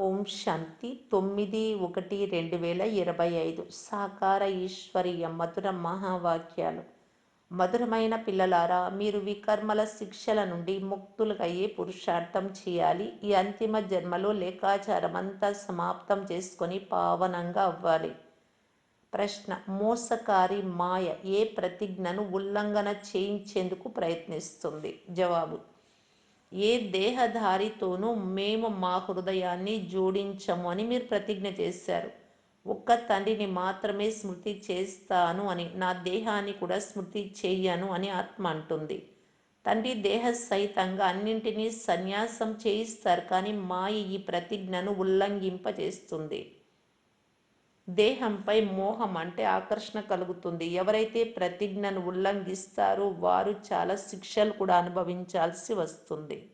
ఓం శాంతి తొమ్మిది ఒకటి రెండు వేల ఇరవై ఐదు. సాకార ఈశ్వరీయ మధుర మహావాక్యాలు. మధురమైన పిల్లలారా మీరు వికర్మల శిక్షల నుండి ముక్తులకయ్యే పురుషార్థం చేయాలి. ఈ అంతిమ జన్మలో లేఖాచారం అంతా సమాప్తం చేసుకొని పావనంగా అవ్వాలి. ప్రశ్న మోసకారి మాయ ఏ ప్రతిజ్ఞను ఉల్లంఘన చేయించేందుకు ప్రయత్నిస్తుంది? జవాబు ఏ దేహధారితోనూ మేము మా హృదయాన్ని జోడించము అని మీరు ప్రతిజ్ఞ చేశారు. ఒక్క తండ్రిని మాత్రమే స్మృతి చేస్తాను అని నా దేహాన్ని కూడా స్మృతి చేయను అని ఆత్మ అంటుంది. తండ్రి దేహ సహితంగా అన్నింటినీ సన్యాసం చేయిస్తారు కానీ మాయ ఈ ప్రతిజ్ఞను ఉల్లంఘింపజేస్తుంది. దేహంపై మోహం అంటే ఆకర్షణ కలుగుతుంది. ఎవరైతే ప్రతిజ్ఞను ఉల్లంఘిస్తారో వారు చాలా శిక్షలు కూడా అనుభవించాల్సి వస్తుంది.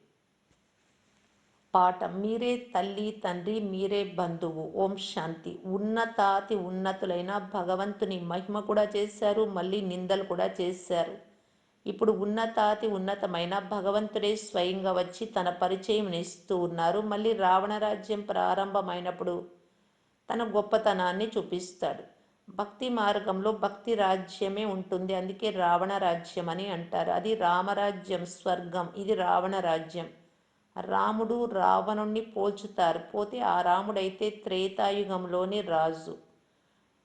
పాఠం మీరే తల్లి తండ్రి మీరే బంధువు ఓం శాంతి. ఉన్నతాతి ఉన్నతులైన భగవంతుని మహిమ కూడా చేశారు మళ్ళీ నిందలు కూడా చేశారు. ఇప్పుడు ఉన్నతాతి ఉన్నతమైన భగవంతుడే స్వయంగా వచ్చి తన పరిచయం ఇస్తూ ఉన్నారు. మళ్ళీ రావణ రాజ్యం ప్రారంభమైనప్పుడు తన గొప్పతనాన్ని చూపిస్తాడు. భక్తి మార్గంలో భక్తి రాజ్యమే ఉంటుంది. అందుకే రావణ రాజ్యం అని అంటారు. అది రామరాజ్యం స్వర్గం. ఇది రావణ రాజ్యం. రాముడు రావణుణ్ణి పోల్చుతారు. పోతే ఆ రాముడైతే త్రేతాయుగంలోని రాజు.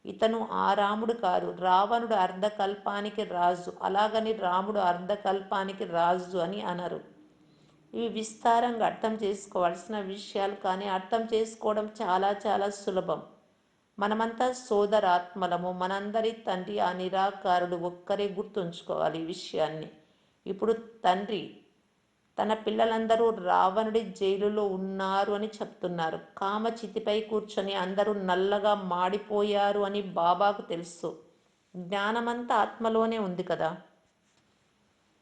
ఇతను ఆ రాముడు కాదు. రావణుడు అర్ధకల్పానికి రాజు. అలాగని రాముడు అర్ధకల్పానికి రాజు అని అనరు. ఇవి విస్తారంగా అర్థం చేసుకోవాల్సిన విషయాలు కానీ అర్థం చేసుకోవడం చాలా చాలా సులభం. మనమంతా సోదరాత్మలము మనందరి తండ్రి ఆ నిరాకారుడు ఒక్కరే గుర్తుంచుకోవాలి ఈ విషయాన్ని. ఇప్పుడు తండ్రి తన పిల్లలందరూ రావణుడి జైలులో ఉన్నారు అని చెప్తున్నారు. కామచితిపై కూర్చొని అందరూ నల్లగా మాడిపోయారు అని బాబాకు తెలుసు. జ్ఞానమంతా ఆత్మలోనే ఉంది కదా.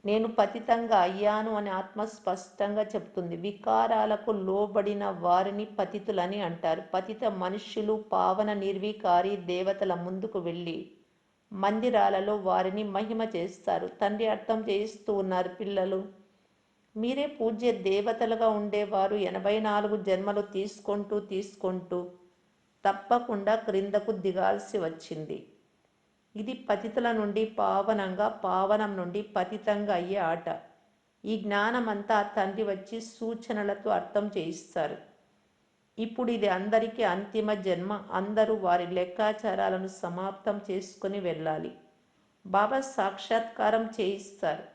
నేను పతితంగా అయ్యాను అని ఆత్మ స్పష్టంగా చెప్తుంది వికారాలకు లోబడిన వారిని పతితులని అంటారు. పతిత మనుష్యులు పావన నిర్వికారి దేవతల ముందుకు వెళ్ళి మందిరాలలో వారిని మహిమ చేస్తారు. తండ్రి అర్థం చేయిస్తూ ఉన్నారు పిల్లలు. మీరే పూజ్య దేవతలుగా ఉండేవారు. ఎనభై నాలుగు జన్మలు తీసుకుంటూ తీసుకుంటూ తప్పకుండా క్రిందకు దిగాల్సి వచ్చింది. ఇది పతితుల నుండి పావనంగా పావనం నుండి పతితంగా అయ్యే ఆట. ఈ జ్ఞానమంతా తండ్రి వచ్చి సూచనలతో అర్థం చేయిస్తారు. ఇప్పుడు ఇది అందరికీ అంతిమ జన్మ. అందరూ వారి లెక్కాచారాలను సమాప్తం చేసుకుని వెళ్ళాలి. బాబా సాక్షాత్కారం చేయిస్తారు.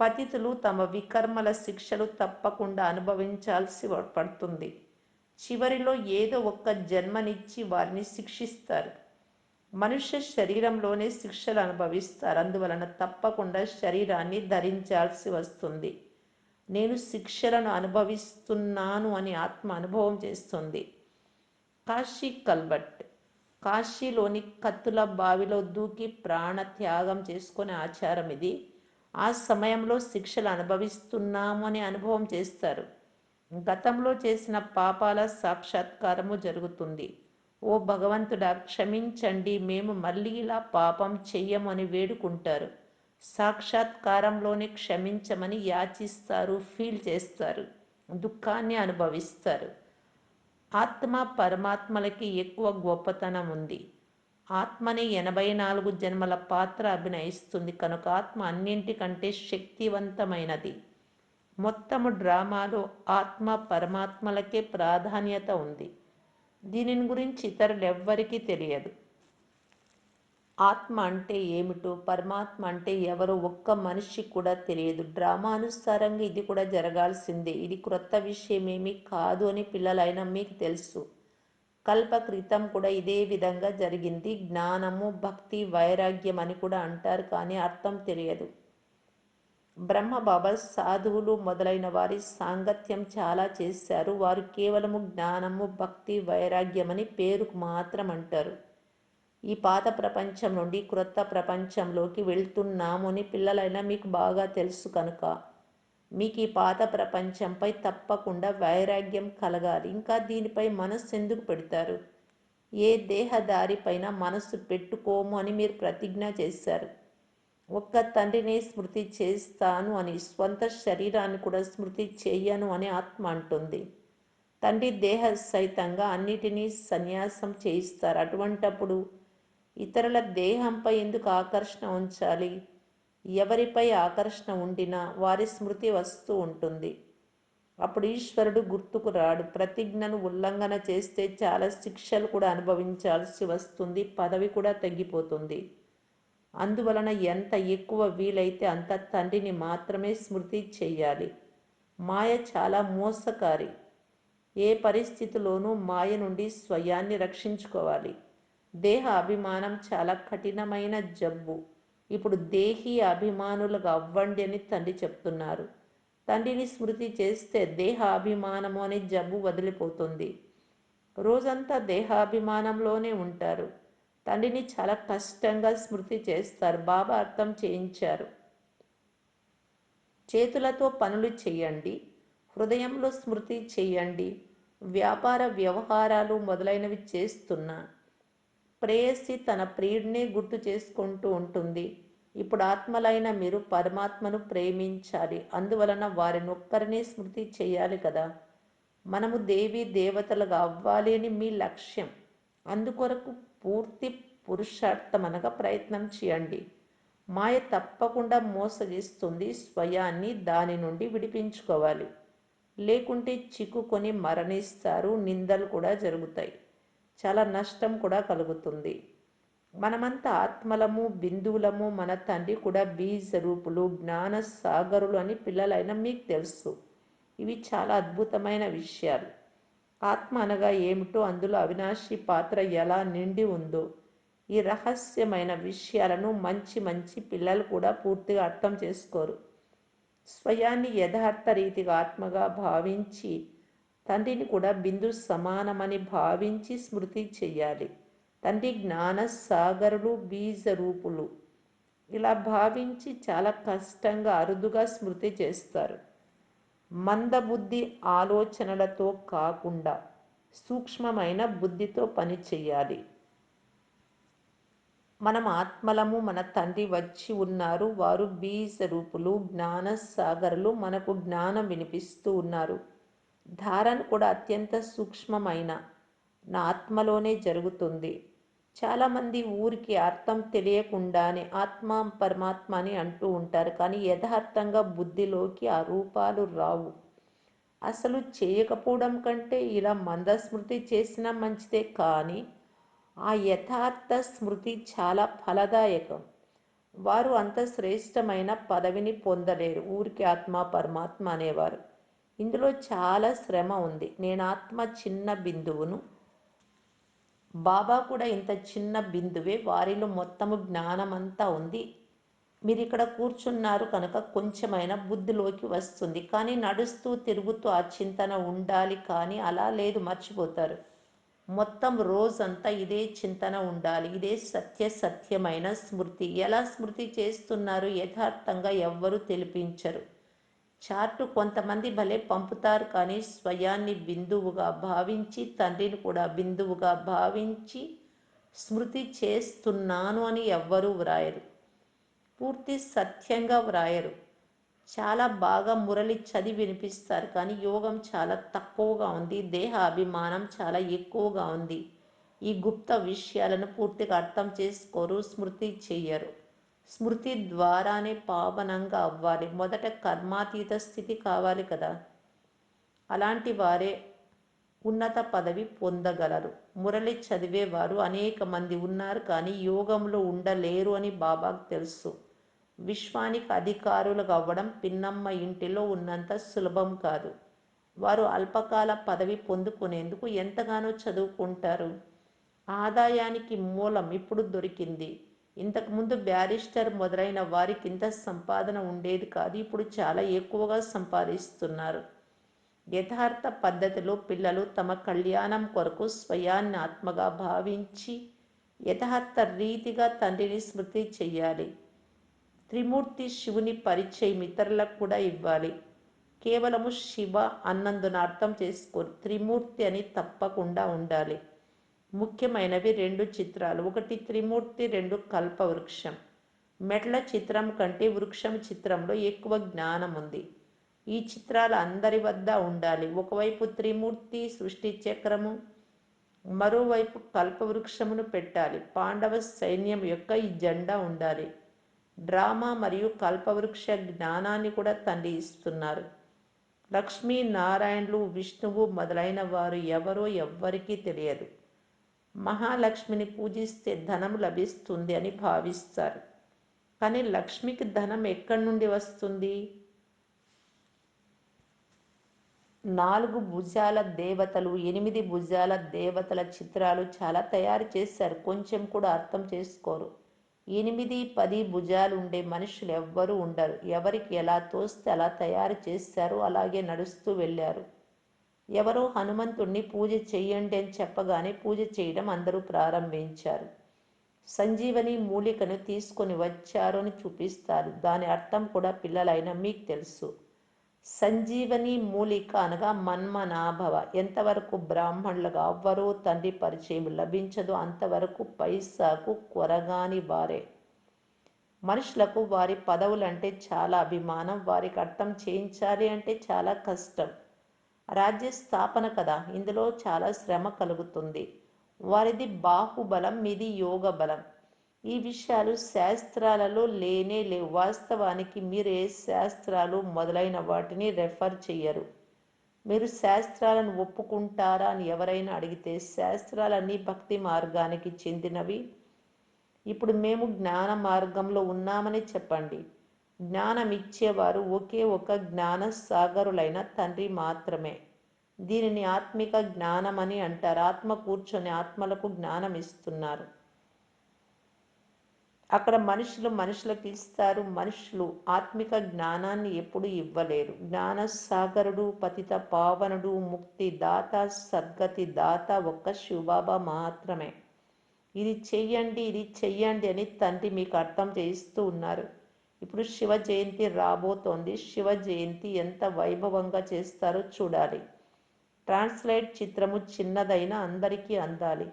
పతితులు తమ వికర్మల శిక్షలు తప్పకుండా అనుభవించాల్సి పడుతుంది. చివరిలో ఏదో ఒక్క జన్మనిచ్చి వారిని శిక్షిస్తారు. మనుష్య శరీరంలోనే శిక్షలు అనుభవిస్తారు. అందువలన తప్పకుండా శరీరాన్ని ధరించాల్సి వస్తుంది. నేను శిక్షలను అనుభవిస్తున్నాను అని ఆత్మ అనుభవం చేస్తుంది. కాశీ కల్బట్. కాశీలోని కత్తుల బావిలో దూకి ప్రాణ త్యాగం చేసుకునే ఆచారం ఇది. ఆ సమయంలో శిక్షలు అనుభవిస్తున్నాము అని అనుభవం చేస్తారు. గతంలో చేసిన పాపాల సాక్షాత్కారము జరుగుతుంది. ఓ భగవంతుడా క్షమించండి మేము మళ్ళీ ఇలా పాపం చెయ్యమని వేడుకుంటారు. సాక్షాత్కారంలోనే క్షమించమని యాచిస్తారు ఫీల్ చేస్తారు దుఃఖాన్ని అనుభవిస్తారు. ఆత్మ పరమాత్మలకి ఎక్కువ గొప్పతనం ఉంది. ఆత్మని ఎనభై నాలుగు జన్మల పాత్ర అభినయిస్తుంది కనుక ఆత్మ అన్నింటికంటే శక్తివంతమైనది. మొత్తము డ్రామాలో ఆత్మ పరమాత్మలకే ప్రాధాన్యత ఉంది. దీనిని గురించి ఇతరులు ఎవ్వరికీ తెలియదు. ఆత్మ అంటే ఏమిటో పరమాత్మ అంటే ఎవరో ఒక్క మనిషి కూడా తెలియదు. డ్రామానుసారంగా ఇది కూడా జరగాల్సిందే. ఇది క్రొత్త విషయమేమీ కాదు అని పిల్లలైనా మీకు తెలుసు. కల్ప క్రితం కూడా ఇదే విధంగా జరిగింది. జ్ఞానము భక్తి వైరాగ్యం అని కూడా అంటారు కానీ అర్థం తెలియదు. బ్రహ్మబాబా సాధువులు మొదలైన వారి సాంగత్యం చాలా చేశారు. వారు కేవలము జ్ఞానము భక్తి వైరాగ్యం అని పేరుకు మాత్రం అంటారు ఈ పాత ప్రపంచం నుండి క్రొత్త ప్రపంచంలోకి వెళ్తున్నాము అని పిల్లలైనా మీకు బాగా తెలుసు కనుక. మీకు ఈ పాత ప్రపంచంపై తప్పకుండా వైరాగ్యం కలగాలి. ఇంకా దీనిపై మనస్సు ఎందుకు పెడతారు? ఏ దేహదారిపైన మనస్సు పెట్టుకోము అని మీరు ప్రతిజ్ఞ చేశారు. ఒక్క తండ్రిని స్మృతి చేస్తాను అని స్వంత శరీరాన్ని కూడా స్మృతి చేయను అని ఆత్మ అంటుంది. తండ్రి దేహ సహితంగా అన్నిటినీ సన్యాసం చేయిస్తారు. అటువంటప్పుడు ఇతరుల దేహంపై ఎందుకు ఆకర్షణ ఉంచాలి? ఎవరిపై ఆకర్షణ ఉండినా వారి స్మృతి వస్తూ ఉంటుంది. అప్పుడు ఈశ్వరుడు గుర్తుకు రాడు. ప్రతిజ్ఞను ఉల్లంఘన చేస్తే చాలా శిక్షలు కూడా అనుభవించాల్సి వస్తుంది. పదవి కూడా తగ్గిపోతుంది. అందువలన ఎంత ఎక్కువ వీలైతే అంత తండ్రిని మాత్రమే స్మృతి చెయ్యాలి మాయ చాలా మోసకారి. ఏ పరిస్థితిలోనూ మాయ నుండి స్వయాన్ని రక్షించుకోవాలి. దేహ అభిమానం చాలా కఠినమైన జబ్బు. ఇప్పుడు దేహీ అభిమానులుగా అవ్వండి అని తండ్రి చెప్తున్నారు. తండ్రిని స్మృతి చేస్తే దేహాభిమానము అనే జబ్బు వదిలిపోతుంది. రోజంతా దేహాభిమానంలోనే ఉంటారు. తండ్రిని చాలా కష్టంగా స్మృతి చేస్తారు. బాబా అర్థం చేయించారు. చేతులతో పనులు చేయండి. హృదయంలో స్మృతి చేయండి. వ్యాపార వ్యవహారాలు మొదలైనవి చేస్తున్నా. ప్రేయసి తన ప్రియుడినే గుర్తు చేసుకుంటూ ఉంటుంది. ఇప్పుడు ఆత్మలైన మీరు పరమాత్మను ప్రేమించాలి. అందువలన వారిని ఒక్కరినే స్మృతి చేయాలి కదా. మనము దేవి దేవతలుగా అవ్వాలి అని మీ లక్ష్యం. అందుకొరకు పూర్తి పురుషార్థమనగా ప్రయత్నం చేయండి. మాయ తప్పకుండా మోసగిస్తుంది స్వయాన్ని దాని నుండి విడిపించుకోవాలి. లేకుంటే చిక్కుకొని మరణిస్తారు నిందలు కూడా జరుగుతాయి. చాలా నష్టం కూడా కలుగుతుంది. మనమంతా ఆత్మలము బిందువులము మన తండ్రి కూడా బీజ రూపులు జ్ఞాన సాగరులు అని పిల్లలైన మీకు తెలుసు. ఇవి చాలా అద్భుతమైన విషయాలు. ఆత్మ అనగా ఏమిటో అందులో అవినాశి పాత్ర ఎలా నిండి ఉందో. ఈ రహస్యమైన విషయాలను మంచి మంచి పిల్లలు కూడా పూర్తిగా అర్థం చేసుకోరు. స్వయాన్ని యథార్థ రీతిగా ఆత్మగా భావించి తండ్రిని కూడా బిందు సమానమని భావించి స్మృతి చెయ్యాలి తండ్రి జ్ఞాన సాగరులు బీజ రూపులు. ఇలా భావించి చాలా కష్టంగా అరుదుగా స్మృతి చేస్తారు. మందబుద్ధి ఆలోచనలతో కాకుండా సూక్ష్మమైన బుద్ధితో పని చేయాలి. మనం ఆత్మలము మన తండ్రి వచ్చి ఉన్నారు. వారు బీజ రూపులు జ్ఞాన సాగరులు మనకు జ్ఞానం వినిపిస్తూ ఉన్నారు. ధారణ కూడా అత్యంత సూక్ష్మమైన నా ఆత్మలోనే జరుగుతుంది. చాలామంది ఊరికి అర్థం తెలియకుండానే ఆత్మ పరమాత్మ అని అంటూ ఉంటారు. కానీ యథార్థంగా బుద్ధిలోకి ఆ రూపాలు రావు. అసలు చేయకపోవడం కంటే ఇలా మందస్మృతి చేసినా మంచిదే. కానీ ఆ యథార్థ స్మృతి చాలా ఫలదాయకం. వారు అంత శ్రేష్టమైన పదవిని పొందలేరు. ఊరికి ఆత్మ పరమాత్మ అనేవారు. ఇందులో చాలా శ్రమ ఉంది. నేను ఆత్మ చిన్న బిందువును బాబా కూడా ఇంత చిన్న బిందువే వారిలో మొత్తము జ్ఞానమంతా ఉంది. మీరు ఇక్కడ కూర్చున్నారు కనుక కొంచెమైనా బుద్ధిలోకి వస్తుంది. కానీ నడుస్తూ తిరుగుతూ ఆ చింతన ఉండాలి కానీ అలా లేదు మర్చిపోతారు. మొత్తం రోజంతా ఇదే చింతన ఉండాలి. ఇదే సత్య సత్యమైన స్మృతి. ఎలా స్మృతి చేస్తున్నారు యథార్థంగా ఎవ్వరూ తెలిపించరు. చార్టు కొంతమంది భలే పంపుతారు కానీ స్వయాన్ని బిందువుగా భావించి తండ్రిని కూడా బిందువుగా భావించి స్మృతి చేస్తున్నాను అని ఎవ్వరూ వ్రాయరు. పూర్తి సత్యంగా వ్రాయరు. చాలా బాగా మురళి చదివి వినిపిస్తారు కానీ యోగం చాలా తక్కువగా ఉంది దేహ అభిమానం చాలా ఎక్కువగా ఉంది. ఈ గుప్త విషయాలను పూర్తిగా అర్థం చేసుకోరు స్మృతి చెయ్యరు. స్మృతి ద్వారానే పావనంగా అవ్వాలి. మొదట కర్మాతీత స్థితి కావాలి కదా. అలాంటి వారే ఉన్నత పదవి పొందగలరు. మురళి చదివేవారు అనేక మంది ఉన్నారు కానీ యోగంలో ఉండలేరు అని బాబాకు తెలుసు. విశ్వానికి అధికారులు అవ్వడం పిన్నమ్మ ఇంటిలో ఉన్నంత సులభం కాదు. వారు అల్పకాల పదవి పొందుకునేందుకు ఎంతగానో చదువుకుంటారు. ఆదాయానికి మూలం ఇప్పుడు దొరికింది. ఇంతకుముందు బ్యారిస్టర్ మొదలైన వారికి ఇంత సంపాదన ఉండేది కాదు ఇప్పుడు చాలా ఎక్కువగా సంపాదిస్తున్నారు. యథార్థ పద్ధతిలో పిల్లలు తమ కళ్యాణం కొరకు స్వయాన్ని ఆత్మగా భావించి యథార్థ రీతిగా తండ్రిని స్మృతి చెయ్యాలి త్రిమూర్తి శివుని పరిచయం ఇతరులకు కూడా ఇవ్వాలి. కేవలము శివ అన్నందున అర్థం చేసుకొని త్రిమూర్తి అని తప్పకుండా ఉండాలి. ముఖ్యమైనవి రెండు చిత్రాలు. ఒకటి త్రిమూర్తి రెండు కల్పవృక్షం. మెట్ల చిత్రం కంటే వృక్షం చిత్రంలో ఎక్కువ జ్ఞానం ఉంది. ఈ చిత్రాలు అందరి వద్ద ఉండాలి. ఒకవైపు త్రిమూర్తి సృష్టి చక్రము మరోవైపు కల్పవృక్షమును పెట్టాలి. పాండవ సైన్యం యొక్క ఈ జెండా ఉండాలి. డ్రామా మరియు కల్పవృక్ష జ్ఞానాన్ని కూడా తండ్రి ఇస్తున్నారు. లక్ష్మీ నారాయణులు విష్ణువు మొదలైన వారు ఎవరో ఎవ్వరికీ తెలియదు. మహాలక్ష్మిని పూజిస్తే ధనం లభిస్తుంది అని భావిస్తారు. కానీ లక్ష్మికి ధనం ఎక్కడి నుండి వస్తుంది? నాలుగు భుజాల దేవతలు ఎనిమిది భుజాల దేవతల చిత్రాలు చాలా తయారు చేశారు. కొంచెం కూడా అర్థం చేసుకోరు. ఎనిమిది పది భుజాలు ఉండే మనుషులు ఎవ్వరూ ఉండరు. ఎవరికి ఎలా తోస్తే అలా తయారు చేశారు అలాగే నడుస్తూ వెళ్ళారు. ఎవరో హనుమంతుణ్ణి పూజ చెయ్యండి అని చెప్పగానే పూజ చేయడం అందరూ ప్రారంభించారు. సంజీవని మూలికను తీసుకొని వచ్చారు అని చూపిస్తారు. దాని అర్థం కూడా పిల్లలైన మీకు తెలుసు. సంజీవని మూలిక అనగా మన్మనాభవ. ఎంతవరకు బ్రాహ్మణులుగా అవ్వరో తండ్రి పరిచయం లభించదో. అంతవరకు పైసాకు కొరగాని వారే. మనుషులకు వారి పదవులంటే చాలా అభిమానం. వారికి అర్థం చేయించాలి అంటే చాలా కష్టం. రాజ్య స్థాపన కదా? ఇందులో చాలా శ్రమ కలుగుతుంది. వారిది బాహుబలం మీది యోగ బలం ఈ విషయాలు శాస్త్రాలలో లేనే లేవు. వాస్తవానికి మీరు ఏ శాస్త్రాలు మొదలైన వాటిని రెఫర్ చెయ్యరు. మీరు శాస్త్రాలను ఒప్పుకుంటారా అని ఎవరైనా అడిగితే శాస్త్రాలన్నీ భక్తి మార్గానికి చెందినవి. ఇప్పుడు మేము జ్ఞాన మార్గంలో ఉన్నామని చెప్పండి. జ్ఞానం ఇచ్చేవారు ఒకే ఒక జ్ఞాన సాగరులైన తండ్రి మాత్రమే. దీనిని ఆత్మిక జ్ఞానమని అంటారు. ఆత్మ కూర్చొని ఆత్మలకు జ్ఞానం ఇస్తున్నారు అక్కడ మనుషులు మనుషులకు ఇస్తారు. మనుషులు ఆత్మిక జ్ఞానాన్ని ఎప్పుడు ఇవ్వలేరు. జ్ఞాన సాగరుడు పతిత పావనుడు ముక్తి దాత సద్గతి దాత ఒక్క శివబాబా మాత్రమే. ఇది చెయ్యండి ఇది చెయ్యండి అని తండ్రి మీకు అర్థం చేయిస్తూ ఉన్నారు. ఇప్పుడు శివ జయంతి రాబోతోంది. శివ జయంతి ఎంత వైభవంగా చేస్తారో చూడాలి. ట్రాన్స్లేట్ చిత్రము చిన్నదైనా అందరికీ అందాలి.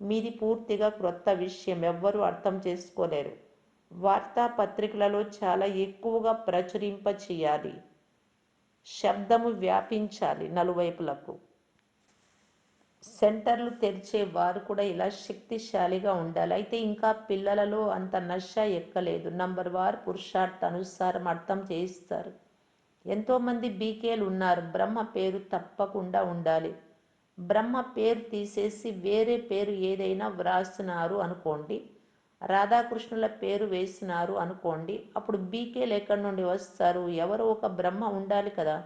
మీది పూర్తిగా క్రొత్త విషయం. ఎవ్వరూ అర్థం చేసుకోలేరు. వార్తాపత్రికలలో చాలా ఎక్కువగా ప్రచురింప చేయాలి శబ్దము వ్యాపించాలి నలువైపులకు. సెంటర్లు తెరిచే వారు కూడా ఇలా శక్తిశాలిగా ఉండాలి. అయితే ఇంకా పిల్లలలో అంత నష ఎక్కలేదు. నంబర్ వార్ పురుషార్థ అనుసారం అర్థం చేయిస్తారు. ఎంతోమంది బీకేలు ఉన్నారు. బ్రహ్మ పేరు తప్పకుండా ఉండాలి. బ్రహ్మ పేరు తీసేసి వేరే పేరు ఏదైనా వ్రాస్తున్నారు అనుకోండి. రాధాకృష్ణుల పేరు వేసినారు అనుకోండి. అప్పుడు బీకేలు ఎక్కడి నుండి వస్తారు? ఎవరో ఒక బ్రహ్మ ఉండాలి కదా.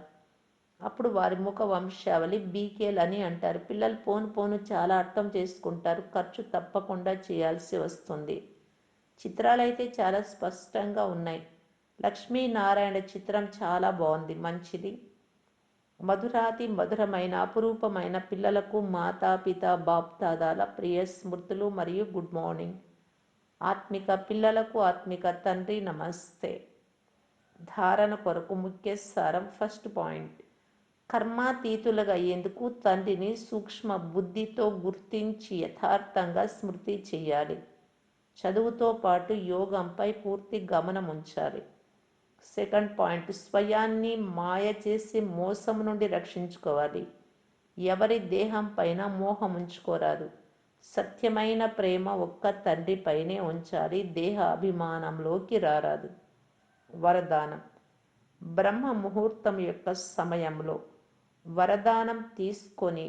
అప్పుడు వారి ముఖ వంశావళి బీకేల్ అని అంటారు. పిల్లలు పోను పోను చాలా అర్థం చేసుకుంటారు. ఖర్చు తప్పకుండా చేయాల్సి వస్తుంది. చిత్రాలైతే చాలా స్పష్టంగా ఉన్నాయి. లక్ష్మీనారాయణ చిత్రం చాలా బాగుంది. మంచిది. మధురాతి మధురమైన అపురూపమైన పిల్లలకు మాతా మాతాపిత బాప్తాదాల ప్రియ స్మృతులు మరియు గుడ్ మార్నింగ్. ఆత్మిక పిల్లలకు ఆత్మిక తండ్రి నమస్తే. ధారణ కొరకు ముఖ్య సారం ఫస్ట్ పాయింట్. కర్మాతీతులుగా అయ్యేందుకు తండ్రిని సూక్ష్మ బుద్ధితో గుర్తించి యథార్థంగా స్మృతి చేయాలి చదువుతో పాటు యోగంపై పూర్తి గమనం ఉంచాలి సెకండ్ పాయింట్ స్వయాన్ని మాయ చేసి మోసం నుండి రక్షించుకోవాలి. ఎవరి దేహం పైన మోహం ఉంచుకోరాదు సత్యమైన ప్రేమ ఒక్క తండ్రిపైనే ఉంచాలి. దేహ అభిమానంలోకి రారాదు. వరదానం బ్రహ్మ ముహూర్తం యొక్క సమయంలో వరదానం తీసుకొని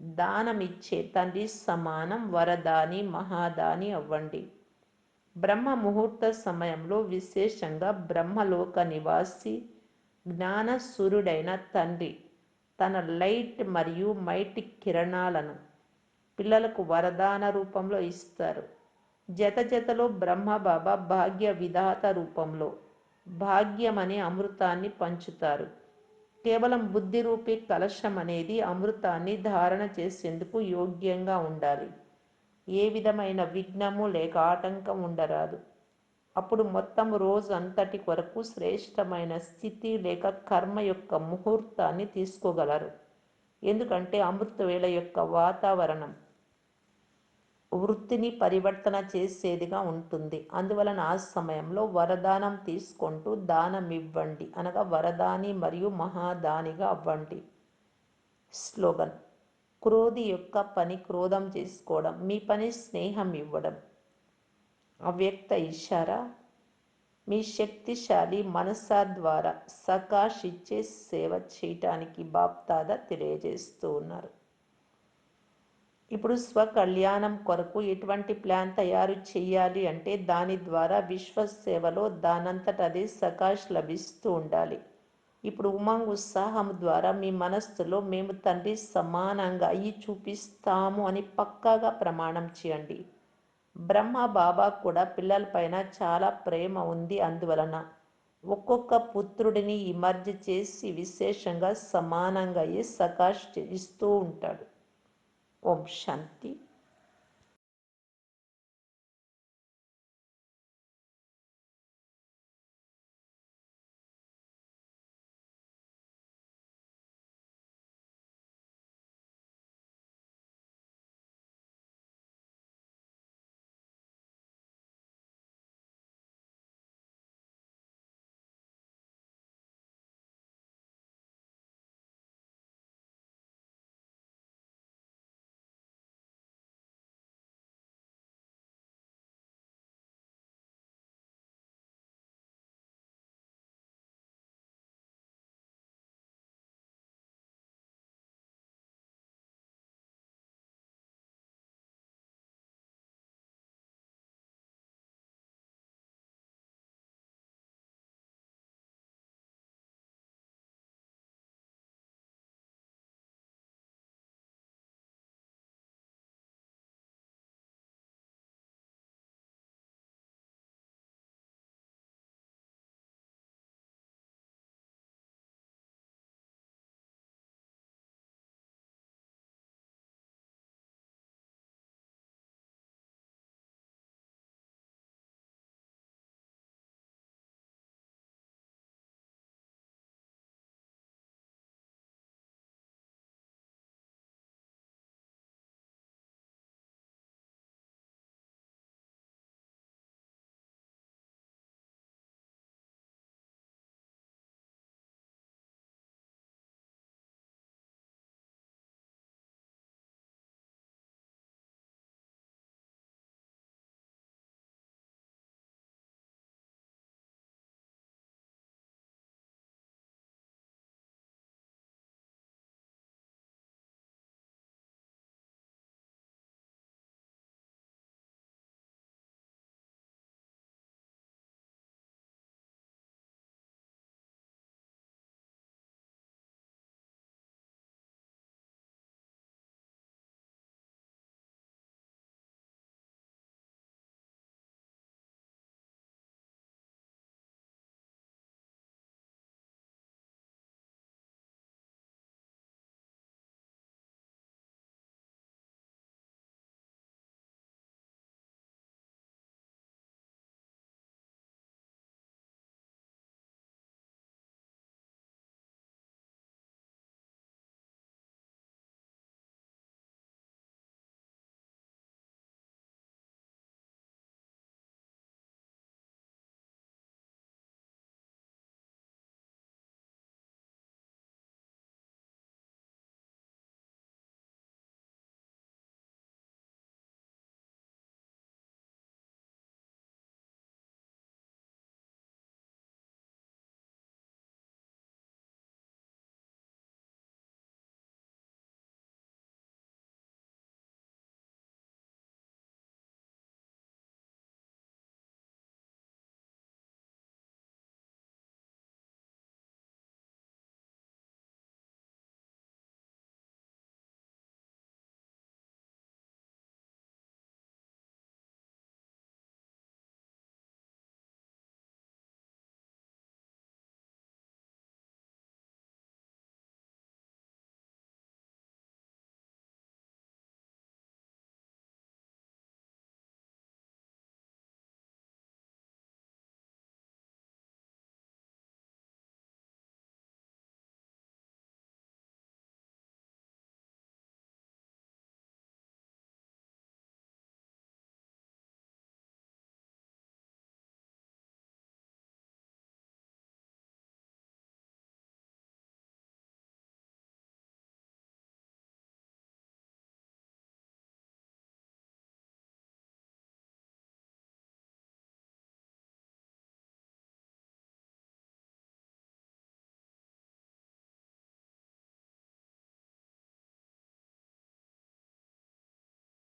దానం ఇచ్చే తండ్రి సమానం వరదాని మహాదాని అవ్వండి. బ్రహ్మ ముహూర్త సమయంలో విశేషంగా బ్రహ్మలోక నివాసి జ్ఞానసురుడైన తండ్రి తన లైట్ మరియు మైటి కిరణాలను పిల్లలకు వరదాన రూపంలో ఇస్తారు. జత జతలో బ్రహ్మబాబా భాగ్య విధాత రూపంలో భాగ్యం అనే అమృతాన్ని పంచుతారు. కేవలం బుద్ధి రూపి కలశం అనేది అమృతాన్ని ధారణ చేసేందుకు యోగ్యంగా ఉండాలి. ఏ విధమైన విఘ్నము లేక ఆటంకం ఉండరాదు. అప్పుడు మొత్తం రోజు అంతటి కొరకు శ్రేష్టమైన స్థితి లేక కర్మ యొక్క ముహూర్తాన్ని తీసుకోగలరు. ఎందుకంటే అమృత వేళ యొక్క వాతావరణం వృత్తిని పరివర్తన చేసేదిగా ఉంటుంది. అందువలన ఆ సమయంలో వరదానం తీసుకుంటూ దానం ఇవ్వండి అనగా వరదాని మరియు మహాదానిగా అవ్వండి. స్లోగన్. క్రోధి యొక్క పని క్రోధం చేసుకోవడం మీ పని స్నేహం ఇవ్వడం. అవ్యక్త ఇషారా. మీ శక్తిశాలి మనసా ద్వారా సకాష్ ఇచ్చే సేవ చేయటానికి బాప్తాద తెలియజేస్తూ ఉన్నారు. ఇప్పుడు స్వకళ్యాణం కొరకు ఎటువంటి ప్లాన్ తయారు చేయాలి అంటే దాని ద్వారా విశ్వ సేవలో దానంతటదే సకాష్ లభిస్తూ ఉండాలి. ఇప్పుడు ఉమంగ్ ఉత్సాహం ద్వారా మీ మనస్సులో మేము తండ్రి సమానంగా అయ్యి చూపిస్తాము అని పక్కాగా ప్రమాణం చేయండి. బ్రహ్మ బాబా కూడా పిల్లలపైన చాలా ప్రేమ ఉంది. అందువలన ఒక్కొక్క పుత్రుడిని ఇమర్జ్ చేసి విశేషంగా సమానంగా అయ్యి సకాష్ ఇస్తూ ఉంటాడు. ఓం శాంతి